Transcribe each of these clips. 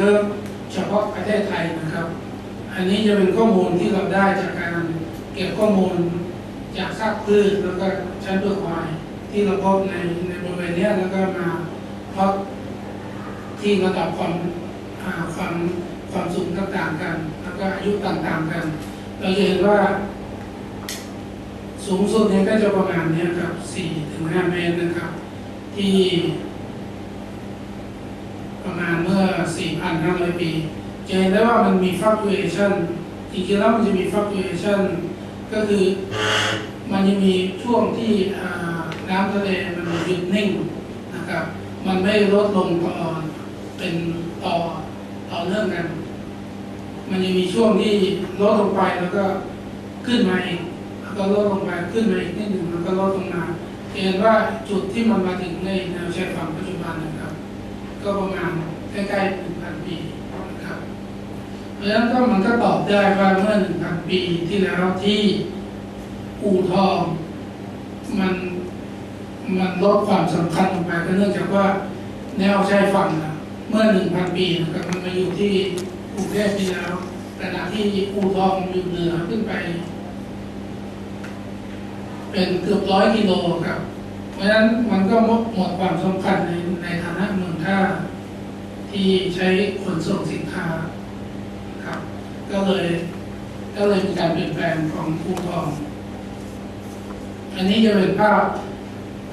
เคิร์ฟเฉพาะประเทศไทยนะครับ อันนี้จะเป็นข้อมูลที่เราได้จากการเก็บข้อมูลจากซากพืชแล้วก็ชั้นเปลือกหอยที่เราพบในในบริเวณนี้แล้วก็มาเพาะที่ระดับความความความสูงต่างๆกัน แล้วก็อายุต่างๆกัน เราจะเห็นว่า สูงสุดเนี่ยก็จะประมาณนี้ครับ4ถึง5เมตรนะครับ ที่ประมาณเมื่อ 4,500ปีจะเห็นได้ว่ามันมี fluctuation จริงๆแล้วมันจะมี fluctuation ก็คือมันจะมีช่วงที่น้ำทะเลมันหยุดนิ่งนะครับมันไม่ลดลงต่อเป็นต่อต่อเนื่องกัน มันจะมีช่วงที่ลดลงไปแล้วก็ขึ้นมาอีกแล้วก็ลดลงไปขึ้นมาอีกนิดหนึ่งแล้วก็ลดลงมาเห็นว่าจุดที่มันมาถึงในแนวชายฝั่งปัจจุบันนะครับ ก็ประมาณใกล้ๆ พันปีนะครับเพราะฉะนั้นก็มันก็ตอบได้ว่าเมื่อหนึ่งพันปีที่แล้วที่อู่ทองมันมันลดความสำคัญลงไปก็เนื่องจากว่าแนวชายฝั่งนเมื่อหนึ่งพันปีนะครับมันมาอยู่ที่กรุงเทพที่แล้วขณะที่อู่ทองอยู่เหนือขึ้นไป เป็นเกือบร้อยกิโลครับ เพราะฉะนั้นมันก็หมดหมดความสำคัญในในฐานะเมืองท่า ที่ใช้ขนส่งสินค้าครับ ก็เลยก็เลยมีการเปลี่ยนแปลงของภูทอง อันนี้จะเป็นภาพ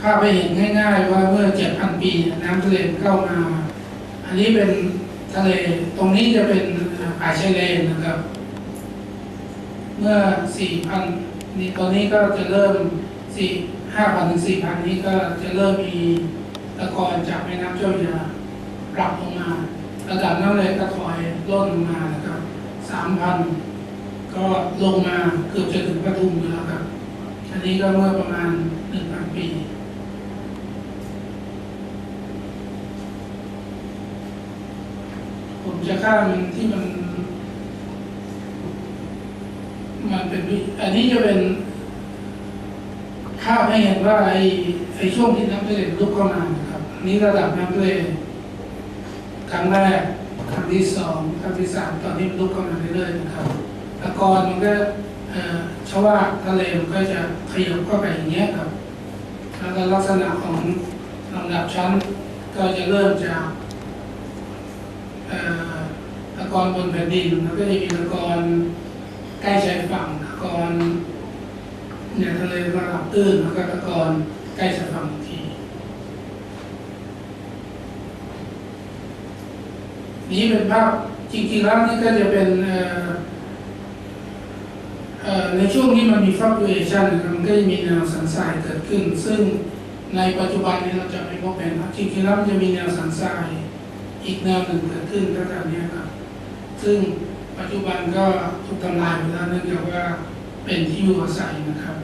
ภาพไปเห็นง่ายๆ ว่าเมื่อเจ็ดพันปีน้ำทะเลเข้ามา อันนี้เป็นทะเลตรงนี้จะเป็นป่าชายเลนนะครับ เมื่อสี่พันนี่ตอนนี้ก็จะเริ่มสี่ห้าพันถึงสี่พันนี้ก็จะเริ่มมีตะกอนจากแม่น้ำเจ้าพระยา ปรับลงมาระดับน้ำทะเลก็ถอยล่นลงมานะครับสามพันก็ลงมาเกือบจะถึงปทุมแล้วครับ อันนี้ก็เมื่อประมาณหนึ่งพันปี ผมจะข้ามที่มัน มันเป็นอันนี้จะเป็นภาพให้เห็นว่าไอ้ไอ้ช่วงที่น้ำทะเลลุกเข้ามานะครับอันนี้ระดับน้ำทะเล ครั้งแรก ครั้งที่สองครั้งที่สามตอนนี้มันลุกเข้ามาเรื่อยๆนะครับตะกอนมันก็เอ่อชวาทะเลมันก็จะขยับเข้าไปอย่างเงี้ยครับแล้วก็ลักษณะของลำดับชั้นก็จะเริ่มจากเอ่อตะกอนบนแผ่นดินแล้วก็จะมีตะกอนใกล้ชายฝั่งตะกอนเนี่ยทะเลระดับตื้นแล้วก็ตะกอนใกล้ชายฝั่งอีกที นี้เป็นภาพจริงๆแล้วนี่ก็จะเป็นในช่วงที่มันมี fluctuation นมันก็จะมีแนวสันทรายเกิดขึ้น ซึ่งในปัจจุบันนี้เราจะไม่พบเห็นครับจริงๆแล้วมันจะมีแนวสันทรายอีกแนวหนึ่งเกิดขึ้นก็แบบนี้ครับ ซึ่งปัจจุบันก็ถูกทำลายไปแล้วเนื่องจากว่าเป็นที่อยู่อาศัยนะครับ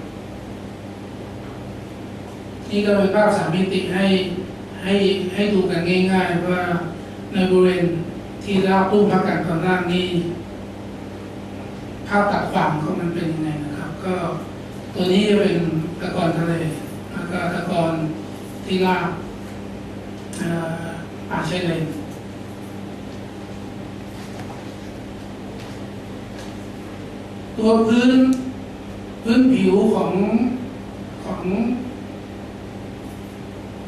นี่ก็เป็นภาพสามมิติให้ให้ให้ดูกันง่าย ๆ ว่า ในบริเวณที่ราบรูปพักกันตอนล่างนี้ภาพตัดฝั่งของมันเป็นยังไงนะครับ ก็ตัวนี้จะเป็นตะกอนทะเลแล้วก็ตะกอนที่ราบอ่อป่าชายเลนตัวพื้นพื้นผิวของของ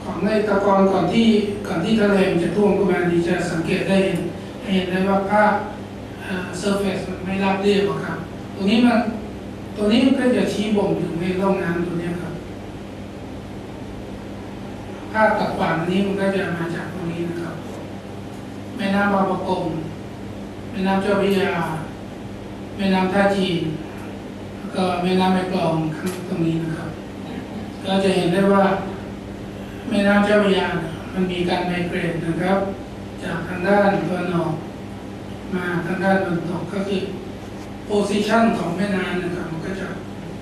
ของในตะกอนก่อนที่ ก่อนที่ทะเลมันจะท่วมขึ้นมานี่จะสังเกตได้เห็นเห็นได้ว่าภาพเซอร์เฟซมันไม่ราบเรียบอะครับตรงนี้มันตัวนี้มันก็จะชี้บ่งถึงในร่องน้ำตัวนี้ครับ ภาพตัดฝั่งนนี้มันก็จะมาจากตรงนี้นะครับแม่น้ำบางประกงแม่น้ำเจ้าพระยาแม่น้ำท่าจีนแล้วก็แม่น้ำแม่กลองข้างตรงนี้นะครับ ก็จะเห็นได้ว่าแม่น้ำเจ้าพระยาเนี่ย มันมีการไมเกรนนะครับ จากทางด้านตะวันออกมาทางด้านตะวันตกก็คือโพซิชันของแม่น้ำนะครับมันก็จะ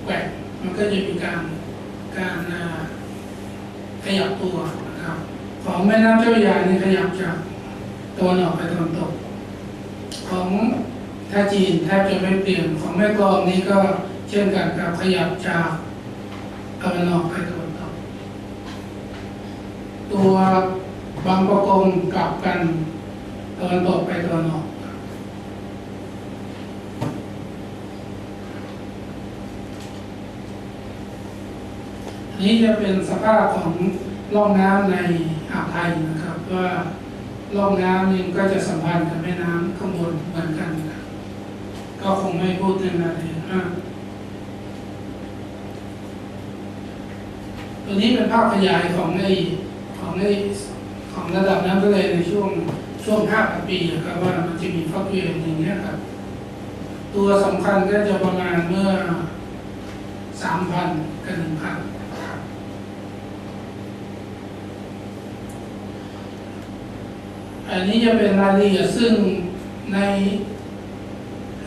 แกว่งมันก็จะมีการการขยับตัวนะครับ ของแม่น้ำเจ้าพระยานี่ขยับจากตะวันออกไปตะวันตก ของท่าจีนแทบจะไม่เปลี่ยนของแม่กลองนี้ก็เช่นกันกับขยับจากตะวันออกไปตะ ตัวบางประกงกลับกันตะวันตกไปตะวันออกอันนี้จะเป็นสภาพของร่องน้ำในอ่าวไทยนะครับว่าร่องน้ำนี่ก็จะสัมพันธ์กับแม่น้ำข้างบนเหมือนกันนะก็คงไม่พูดในรายละเอียดมากตัวนี้เป็นภาพขยายของใน ของในของระดับน้ำทะเลในช่วงช่วงห้าปีนะครับว่ามันจะมีฟอกเวียนอย่างเงี้ยครับ ตัวสำคัญก็จะประมาณเมื่อสามพันกับหนึ่งพันอันนี้จะเป็นรายละเอียดซึ่งใน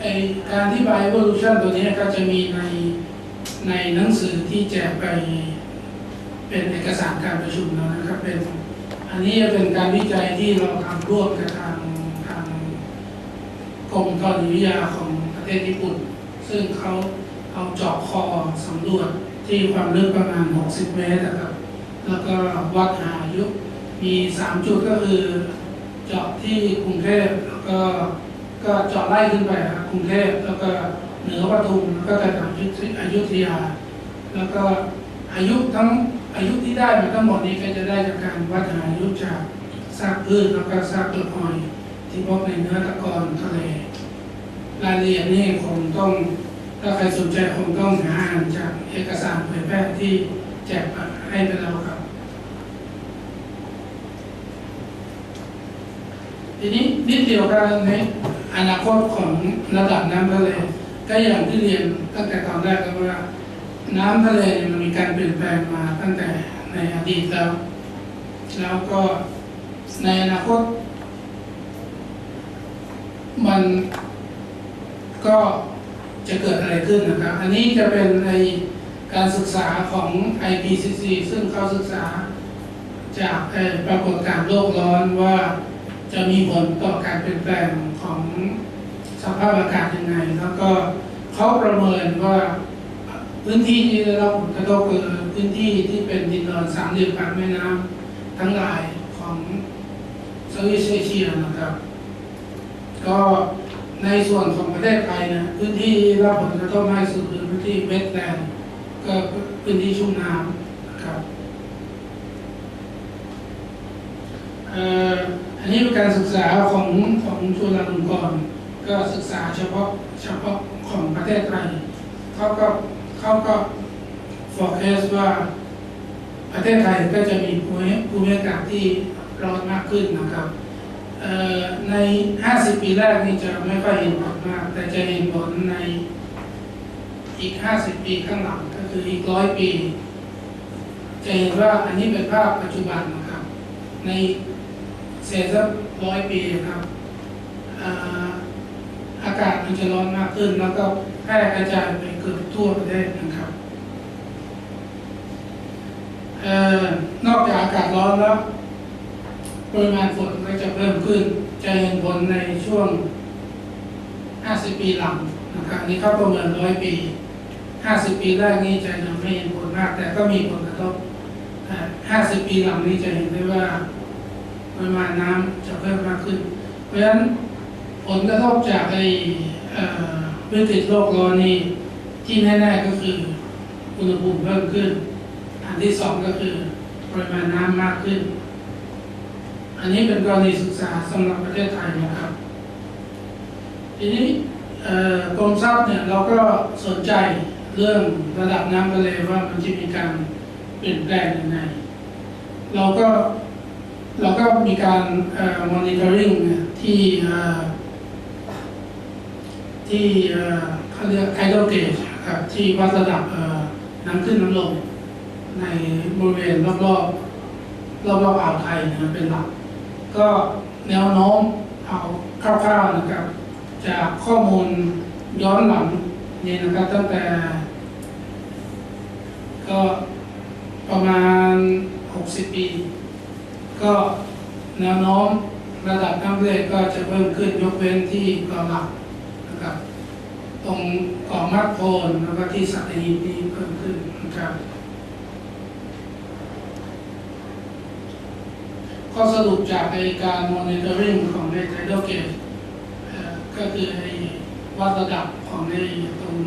ไอการอธิบาย evolution ตัวนี้ก็จะมีในในหนังสือที่แจกไป เป็นเอกสารการประชุมแล้วนะครับเป็นอันนี้จะเป็นการวิจัยที่เราทำร่วมกับทางทางกรมธรณีวิทยาของประเทศญี่ปุ่น ซึ่งเขาเอาเจาะคอสำรวจที่ความลึกประมาณ 60 เมตรนะครับ แล้วก็วัดหาอายุมี 3 จุดก็คือ เจาะที่กรุงเทพแล้วก็ก็เจาะไล่ขึ้นไปครับกรุงเทพแล้วก็เหนือปทุมแล้วก็กระทั่งอยุธยา แล้วก็อายุทั้ง อายุที่ได้มาทั้งหมดนี้ก็จะได้จากการวัดหาอายุจากซากพืชแล้วก็ซากต้นหอยที่พบในเนื้อตะกอนทะเลรายละเอียดนี่คงต้องถ้าใครสนใจคงต้องหาอ่านจากเอกสารเผยแพร่ที่แจกให้ไปแล้วครับ ทีนี้นิดเดียวกันในอนาคตของระดับน้ำทะเลก็อย่างที่เรียนตั้งแต่ตอนแรกก็ว่า น้ำทะเลมันมีการเปลี่ยนแปลงมาตั้งแต่ในอดีตแล้ว แล้วก็ในอนาคต มันก็จะเกิดอะไรขึ้นนะครับ อันนี้จะเป็นในการศึกษาของ IPCC ซึ่งเขาศึกษาจากปรากฏการณ์โลกร้อนว่าจะมีผลต่อการเปลี่ยนแปลงของสภาพอากาศยังไง แล้วก็เขาประเมินว่า พื้นที่ที่ได้รับผลกระทบคือพื้นที่ที่เป็นดินดอนสามเหลี่ยมปากแม่น้ำทั้งหลายของเซาท์อีสเอเชียนะครับ ก็ในส่วนของประเทศไทยนะพื้นที่ที่รับผลกระทบมากสุดคือพื้นที่เวสต์แลนด์ก็พื้นที่ชุ่มน้ำนะครับอันนี้เป็นการศึกษาของของจุฬาลงกรณ์ก็ศึกษาเฉพาะเฉพาะของประเทศไทยเขาก็ เขาก็ forecast ว่าประเทศไทยก็จะมีภูมิภูมิอากาศที่ร้อนมากขึ้นนะครับใน 50 ปีแรกนี่จะไม่ค่อยเห็นผลมาก แต่จะเห็นผลในอีก 50 ปีข้างหลังก็คืออีกร้อยปี จะเห็นว่าอันนี้เป็นภาพปัจจุบันนะครับ ในเศษสักร้อยปีครับอาอากาศมันจะร้อนมากขึ้น แล้วก็แพร่กระจายไป กือบทั่วประเทศนะครับออนอกจากอากาศร้อนแล้วปริมาณฝนก็จะเพิ่มขึ้น จะเห็นผลในช่วง 50 ปีหลังนะครับนี้เขาประเมินร้อยปี 50 ปีแรกนี้จะยังไม่เห็นผลมาก แต่ก็มีผลกระทบ 50 ปีหลังนี้จะเห็นได้ว่าปริมาณน้ำจะเพิ่มมากขึ้น เพราะฉะนั้นผลกระทบจากไอ้เอ่อวิกฤตโลกร้อนนี่ ที่แน่ๆก็คืออุณหภูมิเพิ่มขึ้น อันที่สองก็คือปริมาณน้ำมากขึ้น อันนี้เป็นกรณีศึกษาสำหรับประเทศไทยนะครับ ทีนี้กรมทรัพย์เนี่ยเราก็สนใจเรื่องระดับน้ำทะเลว่ามันจะมีการเปลี่ยนแปลงยังไง เราก็เราก็มีการเอ่อ monitoring เนี่ยที่ที่เขาเรียก tidal gauge ครับที่วัดระดับน้ำขึ้นน้ำลง ในบริเวณรอบๆรอบๆอ่าวไทยนะเป็นหลัก ก็แนวโน้มเอาคร่าวๆนะครับ จากข้อมูลย้อนหลังนี่นะครับตั้งแต่ ก็ประมาณ 60 ปี ก็แนวโน้มระดับน้ำทะเลก็จะเพิ่มขึ้นยกเว้นที่เกาะหลักนะครับ ตรงเกาะมัดโพนแล้วก็ที่สัตหีบนี่เพิ่มขึ้นนะครับ ข้อสรุปจากในการ monitoring ของใน tidal gauge เอ่อก็คือไอวัดระดับของในตรง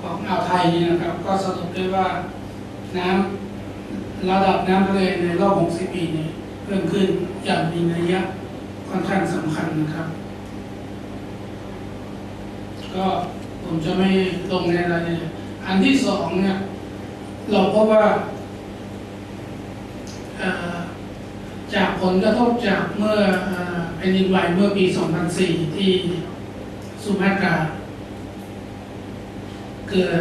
ของอ่าวไทยนี่นะครับ ก็สรุปได้ว่าน้ำระดับน้ำทะเลในรอบ 60 ปีนี้เพิ่มขึ้นอย่างมีนัยยะค่อนข้างสำคัญนะครับ ก็ผมจะไม่ลงในรายละเอียดอันที่สองเนี่ย เราพบว่า จากผลกระทบจากเมื่ออ่อแผ่นดินไหวเมื่อปี 2004 ที่สุมาตราเกิด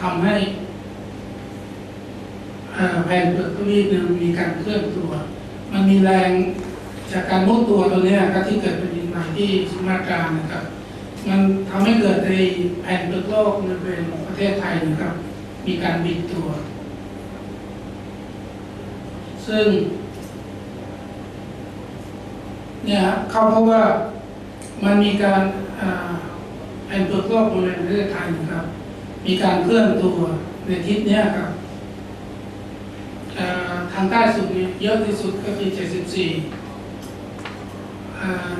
ทำให้แผ่นเปลือกทวีปนี่ยมันมีการเคลื่อนตัว มันมีแรงจากการมุดตัวตัวนี้ยครับที่เกิดแผ่นดินไหวที่สุมาตรานะครับ มันทำให้เกิดในแผ่นเปลือกโลกในบริเวณของประเทศไทยนะครับ มีการบิดตัว ซึ่ง เนี่ยเขาเพราะว่ามันมีการแผ่นเปลือกโลกบริเวณประเทศไทยนะครับ มีการเคลื่อนตัวในทิศเนี้ยครับทางใต้สุดเนี่ยเยอะที่สุดก็คือ 74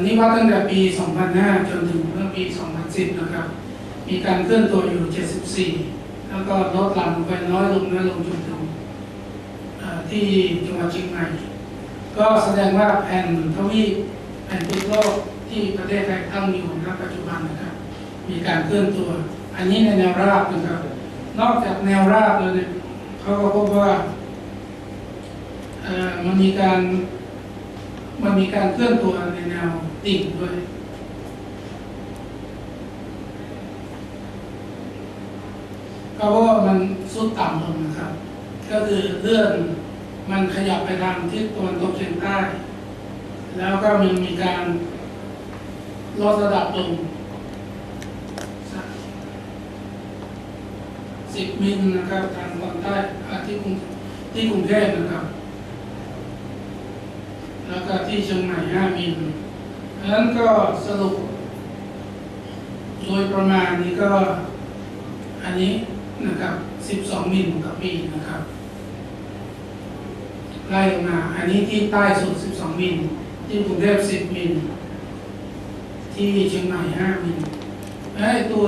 นี่วัดตั้งแต่ปี 2005 จนถึงเมื่อปี 2010 นะครับ มีการเคลื่อนตัวอยู่ 74 แล้วก็ลดหลั่งไปน้อยลงน้อยลงจนถึงที่จังหวัดเชียงใหม่ ก็แสดงว่าแผ่นทวีปแผ่นพิโลกที่ประเทศไทยตั้งอยู่ณปัจจุบันนะครับ มีการเคลื่อนตัว อันนี้ในแนวราบนะครับ นอกจากแนวราบแล้วเนี่ยเขาก็พบว่ามันมีการ มันมีการเคลื่อนตัวในแนวดิ่งด้วย ก็เพราะว่ามันสุดต่ำลงนะครับ ก็คือเลื่อนมันขยับไปทางทิศตะวันตกเฉียงใต้ แล้วก็มันมีการลดระดับลงสิบมิลนะครับ ทางตอนใต้ที่กรุงที่กรุงเทพนะครับ แล้วก็ที่เชียงใหม่ห้ามิลดังนั้นก็สรุป โดยประมาณนี้ก็ อันนี้นะครับ 12 มิลต่อปีนะครับ ไล่ลงมา อันนี้ที่ใต้สุด 12 มิล ที่กรุงเทพ10 มิล ที่เชียงใหม่ 5 มิลไอ้ตัว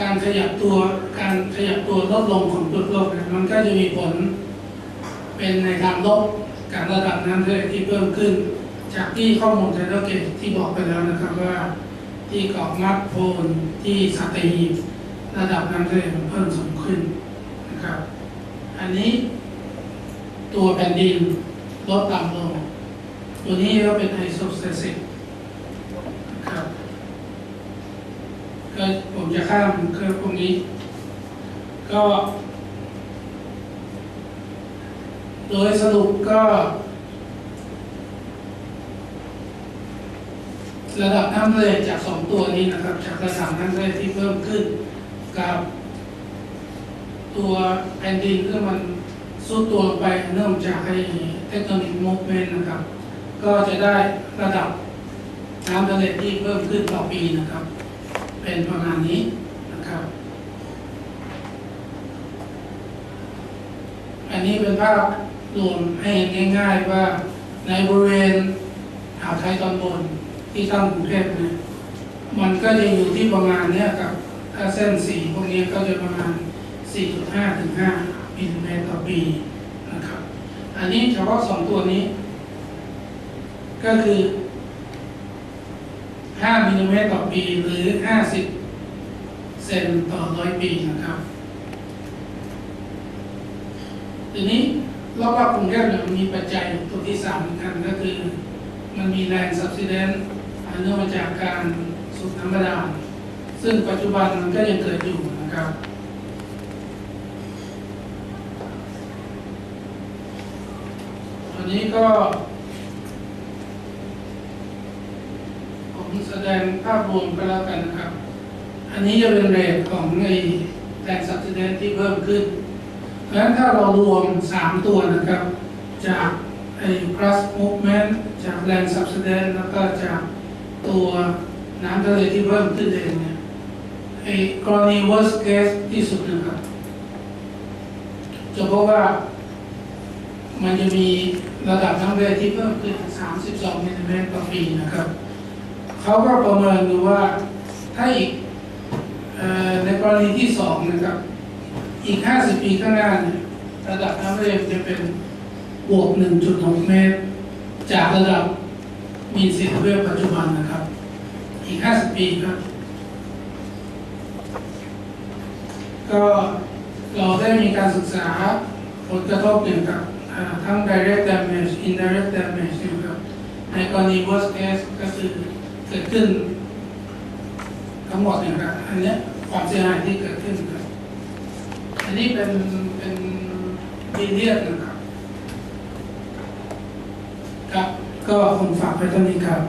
การขยับตัว การขยับตัวลดลงของตัวโลกเนี่ยมันก็จะมีผลเป็นในทางลบ การระดับน้ำทะเลที่เพิ่มขึ้น จากที่ข้อมูลไทยเกตที่บอกไปแล้วนะครับว่าที่เกาะมัดโพนที่สัตหีบระดับน้ำทะเลมันเพิ่มสูงขึ้นนะครับ อันนี้ตัวแผ่นดินลดต่ำลง ตัวนี้ก็เป็นไอโซเตซิสนะครับก็ผมจะข้ามเครื่องพวกนี้ ก็ โดยสรุปก็ ระดับน้ำทะเลจากสองตัวนี้นะครับ จากกระดับน้ำทะเลที่เพิ่มขึ้น กับ ตัวแผ่นดินที่มันสุดตัวไปเนื่องจากไอ้เทคโนโลยีโมเมนต์นะครับ ก็จะได้ระดับน้ำทะเลที่เพิ่มขึ้นต่อปีนะครับ เป็นประมาณนี้นะครับ อันนี้เป็นภาพ รวมให้เห็นง่ายๆว่าในบริเวณอ่าวไทยตอนบนที่ตั้งกรุงเทพเนี่ยมันก็จะอยู่ที่ประมาณเนี้ยกับถ้าเส้นสีพวกนี้ก็จะประมาณ 4.5 ถึง 5มิลลิเมตรต่อปีนะครับ อันนี้เฉพาะสองตัวนี้ ก็คือ 5มิลลิเมตรต่อปีหรือ 50 เซนต่อร้อยปีนะครับ ทีนี้ รอบๆกรุงเทพเนี่ยมันมีปัจจัยตัวที่สามเหมือนกันก็คือ มันมีแรงสับซิเดนเนื่องมาจากการสูบน้ำบาดาลซึ่งปัจจุบันมันก็ยังเกิดอยู่นะครับอันนี้ก็ผมแสดงภาพรวมไปแล้วกันนะครับ อันนี้จะเป็นเรทของในแรงสับซิเดนที่เพิ่มขึ้น เพราะฉะนั้นถ้าเรารวม 3 ตัวนะครับ จากไอ้ cross movement จากแรง subsidence แล้วก็จากตัวน้ำทะเลที่เพิ่มขึ้นเองเนี่ยไอ้กรณี worst case ที่สุดนะครับจะพบว่ามันจะมีระดับน้ำทะเลที่เพิ่มขึ้น 32มิลลิเมตรต่อปีนะครับเขาก็ประเมินดูว่าถ้าอีกในกรณีที่สองนะครับ อีก 50 ปีข้างหน้าเนี่ยระดับน้ำทะเลจะเป็นบวก 1.6 เมตร จากระดับมีสิทธิ์เวลปัจจุบันนะครับ อีก 50 ปีครับ ก็เราได้มีการศึกษาผลกระทบเกี่ยวกับทั้ง direct damage indirect damage นะครับในกรณี worst case ก็คือเกิดขึ้น ทั้งหมดเนะครับ อันนี้ความเสียหายที่เกิดขึ้นครับ อันนี้เป็นเป็นดีเรียนนะครับ ครับ ก็คงฝากไว้เท่านี้ครับ